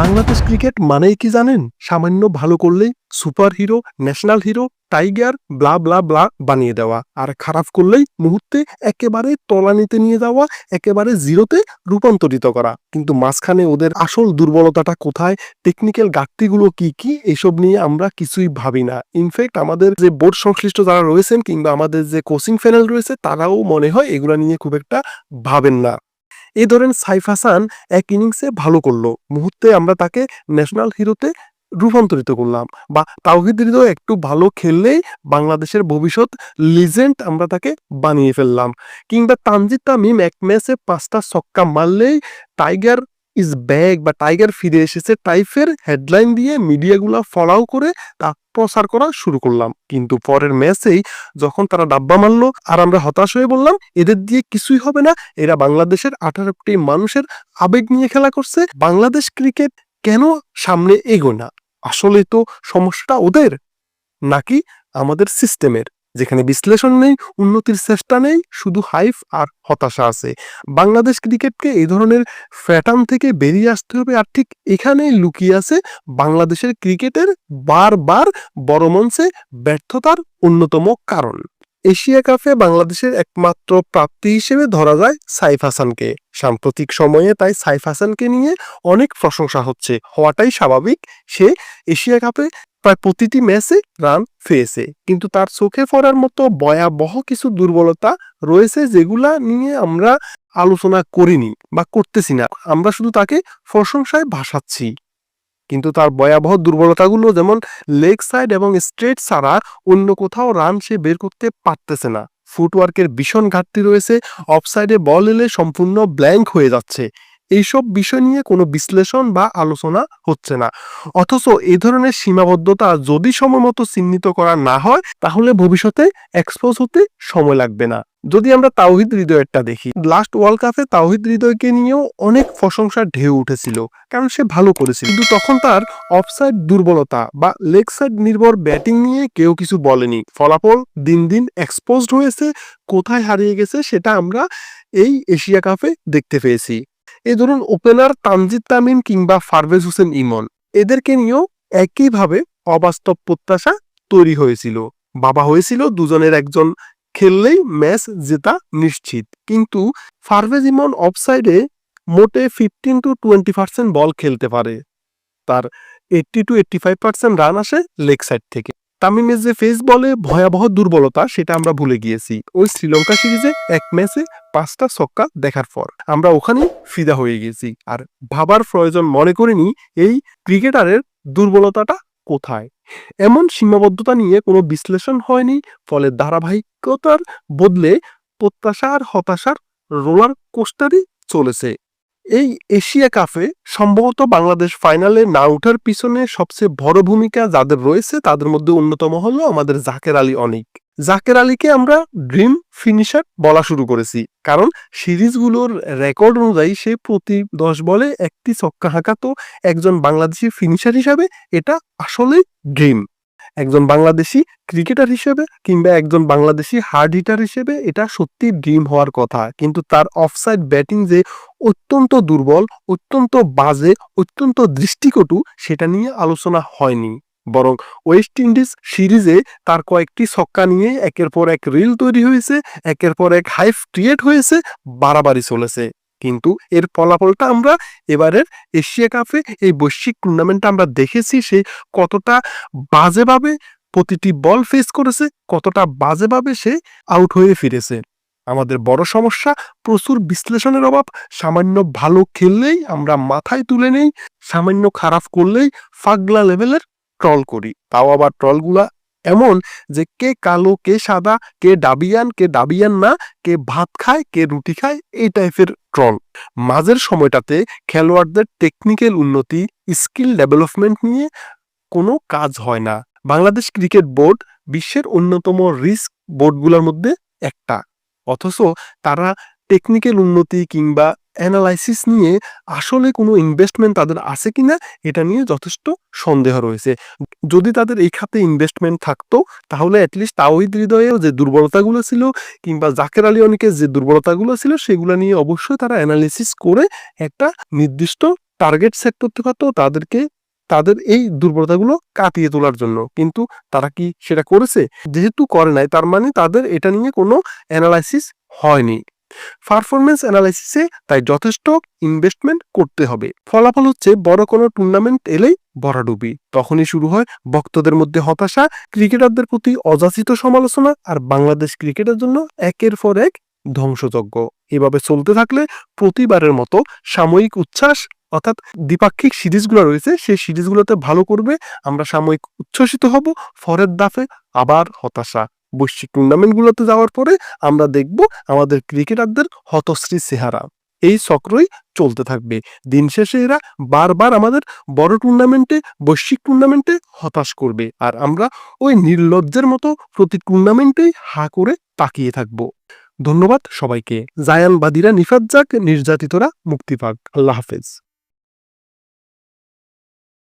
Bangladesh cricket মানেই কি জানেন? সামান্য ভালো করলেই super hero, national hero, tiger, blah blah blah বানিয়ে দেওয়া। আর খারাপ করলেই মুহূর্তে একেবারে তলানিতে নিয়ে যাওয়া, একেবারে জিরোতে রূপান্তরিত করা। কিন্তু মাঝখানে ওদের আসল দুর্বলতাটা কোথায়? টেকনিক্যাল ঘাটতিগুলো কি কি? এসব নিয়ে আমরা কিছুই ভাবি না। ইনফ্যাক্ট আমাদের যে বোর্ড সংশ্লিষ্ট যারা রয়েছেন কিংবা আমাদের যে কোচিং প্যানেল রয়েছে, তারাও মনে হয় এগুলো নিয়ে খুব একটা ভাবেন না। এই ধরেন সাইফ হাসান এক ইনিংসে ভালো করল। মুহূর্তে আমরা তাকে ন্যাশনাল হিরোতে রূপান্তরিত করলাম বা তাওহিদ হৃদয় একটু ভালো খেললেই বাংলাদেশের ভবিষ্যৎ লিজেন্ড আমরা তাকে বানিয়ে ফেললাম। কিংবা তানজিদ তামিম এক ম্যাচে পাঁচটা ছক্কা মারলেই টাইগার ইজ ব্যাক বা টাইগার ফিরে এসেছে টাইপের হেডলাইন দিয়ে মিডিয়াগুলো ফলাও করে তা প্রচার করা শুরু করলাম। কিন্তু পরের ম্যাচেই যখন তারা ডাব্বা মারলো আর আমরা হতাশ হয়ে বললাম, এদের দিয়ে কিছুই হবে না। এরা বাংলাদেশের আঠারো কোটি মানুষের আবেগ নিয়ে খেলা করছে। বাংলাদেশ ক্রিকেট কেন সামনে এগোয় না? আসলে তো সমস্যাটা ওদের? নাকি আমাদের সিস্টেমের যেখানে বিশ্লেষণ নেই, উন্নতির চেষ্টা নেই, শুধু হাইফ আর হতাশা আছে। বাংলাদেশ ক্রিকেটকে এই ধরনের ফ্যাটার্ন থেকে বেরিয়ে আসতে হবে আর ঠিক এখানেই লুকিয়ে আছে বাংলাদেশের ক্রিকেটের বারবার বড় মঞ্চে ব্যর্থতার অন্যতম কারণ। এশিয়া কাপে বাংলাদেশের একমাত্র প্রাপ্তি হিসেবে ধরা যায় সাইফ হাসানকে। সাম্প্রতিক সময়ে তাই সাইফ হাসানকে নিয়ে অনেক প্রশংসা হচ্ছে। হওয়াটাই স্বাভাবিক। সে এশিয়া কাপে প্রায় প্রতিটি ম্যাচে রান পেয়েছে। কিন্তু তার চোখে পড়ার মতো ভয়াবহ কিছু দুর্বলতা রয়েছে যেগুলা নিয়ে আমরা আলোচনা করিনি বা করতেছি না। আমরা শুধু তাকে প্রশংসায় ভাসাচ্ছি। কিন্তু তার ভয়াবহ দুর্বলতাগুলো যেমন লেগ সাইড এবং স্ট্রেট ছাড়া অন্য কোথাও রান সে বের করতে পারতেছে না। ফুটওয়ার্কের ভীষণ ঘাটতি রয়েছে। অফসাইডে বল এলে সম্পূর্ণ ব্ল্যাঙ্ক হয়ে যাচ্ছে। এইসব বিষয় নিয়ে কোনো বিশ্লেষণ বা আলোচনা হচ্ছে না। অথচ এই ধরনের সীমাবদ্ধতা যদি সময়মতো চিহ্নিত করা না হয়, তাহলে ভবিষ্যতে এক্সপোজ হতে সময় লাগবে না। যদি আমরা তাওহিদ হৃদয়েরটা দেখি লাস্ট ওয়ার্ল্ড কাপে তাওহিদ হৃদয়কে নিয়েও অনেক প্রশংসার ঢেউ উঠেছিল, কারণ সে ভালো করেছিল। কিন্তু তখন তার অফসাইড দুর্বলতা বা লেগ সাইড নির্ভর ব্যাটিং নিয়ে কেউ কিছু বলেনি। ফলাফল দিন দিন এক্সপোজড হয়েছে, কোথায় হারিয়ে গেছে সেটা আমরা এই এশিয়া কাপে দেখতে পেয়েছি। এই ধরুন ওপেনার তানজিদ তামিম কিংবা ফারভেজ হোসেন ইমন, এদেরকে নিয়েও একইভাবে অবাস্তব প্রত্যাশা তৈরি হয়েছিল। বাবা হয়েছিল দুজনের একজন খেললেই ম্যাচ জেতা নিশ্চিত। কিন্তু ফারভেজ ইমন অফসাইডে মোটে fifteen to twenty percent ball খেলতে পারে। তার eighty to eighty five percent run আসে লেগ সাইড থেকে। তামিমের যে ফেস বলে ভয়াবহ দুর্বলতা, সেটা আমরা ভুলে গিয়েছি। ওই শ্রীলঙ্কা সিরিজে এক ম্যাচে পাঁচটা ছক্কা দেখার পর আমরা ওখানেই ফিদা হয়ে গেছি আর ভাবার প্রয়োজন মনে করিনি, এই ক্রিকেটারের দুর্বলতাটা কোথায়? এমন সীমাবদ্ধতা নিয়ে কোনো বিশ্লেষণ হয়নি, ফলে ধারাবাহিকতার বদলে প্রত্যাশা আর হতাশার রোলার কোস্টারই চলেছে। এই এশিয়া কাপে সম্ভবত বাংলাদেশ ফাইনালে না ওঠার পিছনে সবচেয়ে বড় ভূমিকা যাদের রয়েছে, তাদের মধ্যে অন্যতম হলো আমাদের জাকের আলী অনিক। জাকের আলীকে আমরা ড্রিম ফিনিশার বলা শুরু করেছি, কারণ সিরিজগুলোর রেকর্ড অনুযায়ী সে প্রতি দশ বলে একটি ছক্কা হাঁকা তো একজন বাংলাদেশি ফিনিশার হিসাবে, এটা আসলে ড্রিম একজন বাংলাদেশি ক্রিকেটার হিসেবে কিংবা একজন বাংলাদেশি হার্ড হিটার হিসেবে এটা সত্যি ড্রিম হওয়ার কথা। কিন্তু তার অফসাইড ব্যাটিং যে অত্যন্ত দুর্বল, অত্যন্ত বাজে, অত্যন্ত দৃষ্টিকটু সেটা নিয়ে আলোচনা হয়নি। বরং ওয়েস্ট ইন্ডিজ সিরিজে তার কয়েকটি ছক্কা নিয়ে একের পর এক রিল তৈরি হয়েছে, একের পর এক হাইফ ক্রিয়েট হয়েছে, বাড়াবাড়ি চলেছে। কিন্তু এর ফলাফলটা আমরা এবারের এশিয়া কাপে এই বৈশ্বিক টুর্নামেন্টটা আমরা দেখেছি সে কতটা বাজেভাবে প্রতিটি বল ফেস করেছে, কতটা বাজেভাবে সে আউট হয়ে ফিরেছে। আমাদের বড় সমস্যা, প্রচুর বিশ্লেষণের অভাব, সামান্য ভালো খেললেই আমরা মাথায় তুলে নেই, সামান্য খারাপ করলেই ফাগলা লেভেলের ট্রল করি। তাও আবার ট্রলগুলা এমন যে কে কালো, কে সাদা, কে ডাবিয়ান কে ডাবিয়ান না, কে ভাত খায়, কে রুটি খায়, এই টাইপের ট্রল। মাঝের সময়টাতে খেলোয়াড়দের টেকনিক্যাল উন্নতি স্কিল ডেভেলপমেন্ট নিয়ে কোনো কাজ হয় না। বাংলাদেশ ক্রিকেট বোর্ড বিশ্বের অন্যতম রিস্ক বোর্ডগুলোর মধ্যে একটা। অথচ তারা টেকনিক্যাল উন্নতি কিংবা অ্যানালাইসিস নিয়ে আসলে কোনো ইনভেস্টমেন্ট তাদের আছে কিনা, এটা নিয়ে যথেষ্ট সন্দেহ রয়েছে। যদি তাদের এই খাতে ইনভেস্টমেন্ট থাকতো, তাহলে অ্যাটলিস্ট তাওহিদ হৃদয়েও যে দুর্বলতাগুলো ছিল কিংবা জাকের আলী অনিকের যে দুর্বলতাগুলো ছিল, সেগুলো নিয়ে অবশ্যই তারা অ্যানালিসিস করে একটা নির্দিষ্ট টার্গেট সেট করতে পারতো তাদেরকে, তাদের এই দুর্বলতাগুলো কাটিয়ে তোলার জন্য। কিন্তু তারা কি সেটা করেছে? যেহেতু করে নাই, তার মানে তাদের এটা নিয়ে কোনো অ্যানালাইসিস হয়নি। পারফরমেন্স অ্যানালাইসিসে তাই যথেষ্ট ইনভেস্টমেন্ট করতে হবে। ফলাফল হচ্ছে বড় কোনো টুর্নামেন্ট এলেই ভরাডুবি তখনই শুরু হয় ভক্তদের মধ্যে হতাশা, ক্রিকেটারদের প্রতি অযাচিত সমালোচনা আর বাংলাদেশ ক্রিকেটের জন্য একের পর এক ধ্বংসযজ্ঞ। এভাবে চলতে থাকলে প্রতিবারের মতো সাময়িক উচ্ছ্বাস অর্থাৎ দ্বিপাক্ষিক সিরিজগুলো রয়েছে, সেই সিরিজগুলোতে ভালো করবে, আমরা সাময়িক উচ্ছ্বসিত হব, ফরের দাফে আবার হতাশা। বৈশ্বিক টুর্নামেন্টগুলোতে যাওয়ার পরে আমরা দেখব আমাদের ক্রিকেটারদের হতশ্রী চেহারা। এই চক্রই চলতে থাকবে। দিন শেষে এরা বারবার আমাদের বড় টুর্নামেন্টে বৈশ্বিক টুর্নামেন্টে হতাশ করবে আর আমরা ওই নির্লজ্জের মতো প্রতি টুর্নামেন্টেই হা করে তাকিয়ে থাকব। ধন্যবাদ সবাইকে। জায়ানবাদীরা নিফাত যাক, নির্যাতিতরা মুক্তি পাক। আল্লাহ হাফেজ।